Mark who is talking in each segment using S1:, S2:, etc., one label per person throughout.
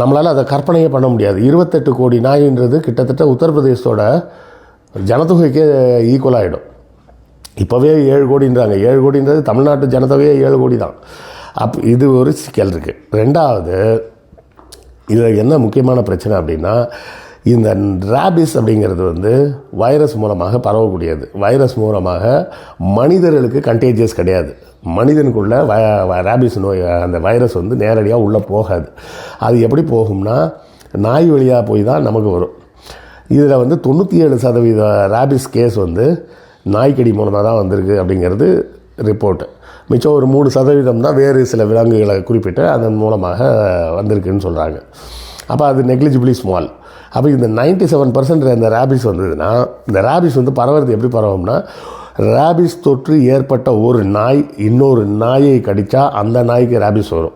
S1: நம்மளால் அதை கற்பனையே பண்ண முடியாது. இருபத்தெட்டு கோடி நாயின்றது கிட்டத்தட்ட உத்தரப்பிரதேசத்தோட ஜனத்தொகைக்கே ஈக்குவல் ஆகிடும் இப்போவே ஏழு கோடின்றாங்க. ஏழு கோடின்றது தமிழ்நாட்டு ஜனத்தொகையே ஏழு கோடி தான். அப் இது ஒரு சிக்கல் இருக்குது ரெண்டாவது இதில் என்ன முக்கியமான பிரச்சனை அப்படின்னா இந்த ரேபிஸ் அப்படிங்கிறது வந்து வைரஸ் மூலமாக பரவக்கூடியது. வைரஸ் மூலமாக மனிதர்களுக்கு கண்டேஜியஸ் கிடையாது. மனிதனுக்குள்ள வ ரேபிஸ் நோய் அந்த வைரஸ் வந்து நேரடியாக உள்ளே போகாது. அது எப்படி போகும்னா நாய் வழியாக போய் தான் நமக்கு வரும். இதில் வந்து தொண்ணூற்றி ஏழு சதவீத ரேபிஸ் கேஸ் வந்து நாய்க்கடி மூலமாக தான் வந்திருக்கு அப்படிங்கிறது ரிப்போர்ட்டு மிச்சம் ஒரு மூணு சதவீதம் தான் வேறு சில விலங்குகளை குறிப்பிட்டு அதன் மூலமாக வந்திருக்குன்னு சொல்கிறாங்க அப்போ அது நெக்லிஜிபிளி ஸ்மால் அப்போ இந்த 97% செவன் பர்சன்ட் இந்த ரேபிஸ் வந்ததுன்னா இந்த ரேபிஸ் வந்து பரவுறது எப்படி பரவும்னா ரேபிஸ் தொற்று ஏற்பட்ட ஒரு நாய் இன்னொரு நாயை கடித்தா அந்த நாய்க்கு ரேபிஸ் வரும்.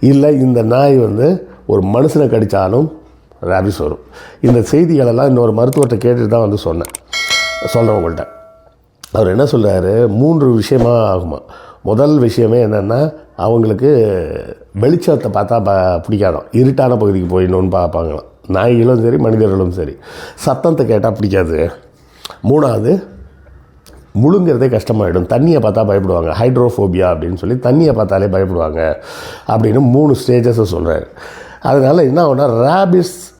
S1: இல்லை இந்த நாய் வந்து ஒரு மனுஷனை கடித்தாலும் ரேபிஸ் வரும். இந்த செய்திகளெல்லாம் இன்னொரு மருத்துவர்கிட்ட கேட்டுட்டு தான் வந்து சொன்னேன். சொல்கிறேன் உங்கள்கிட்ட அவர் என்ன சொல்கிறாரு மூன்று விஷயமாக ஆகுமா? முதல் விஷயமே என்னென்னா அவங்களுக்கு வெளிச்சத்தை பார்த்தா ப பிடிக்காதான் இருட்டான பகுதிக்கு போயிடணும்னு பார்ப்பாங்களாம். நாய்களும் சரி மனிதர்களும் சரி. சத்தத்தை கேட்டால் பிடிக்காது. மூணாவது முழுங்கிறதே கஷ்டமாயிடும். தண்ணியை பார்த்தா பயப்படுவாங்க. ஹைட்ரோஃபோபியா அப்படின்னு சொல்லி தண்ணியை பார்த்தாலே பயப்படுவாங்க அப்படின்னு மூணு ஸ்டேஜஸை சொல்கிறாரு அதனால் என்ன ஆகுனா ரேபிஸ்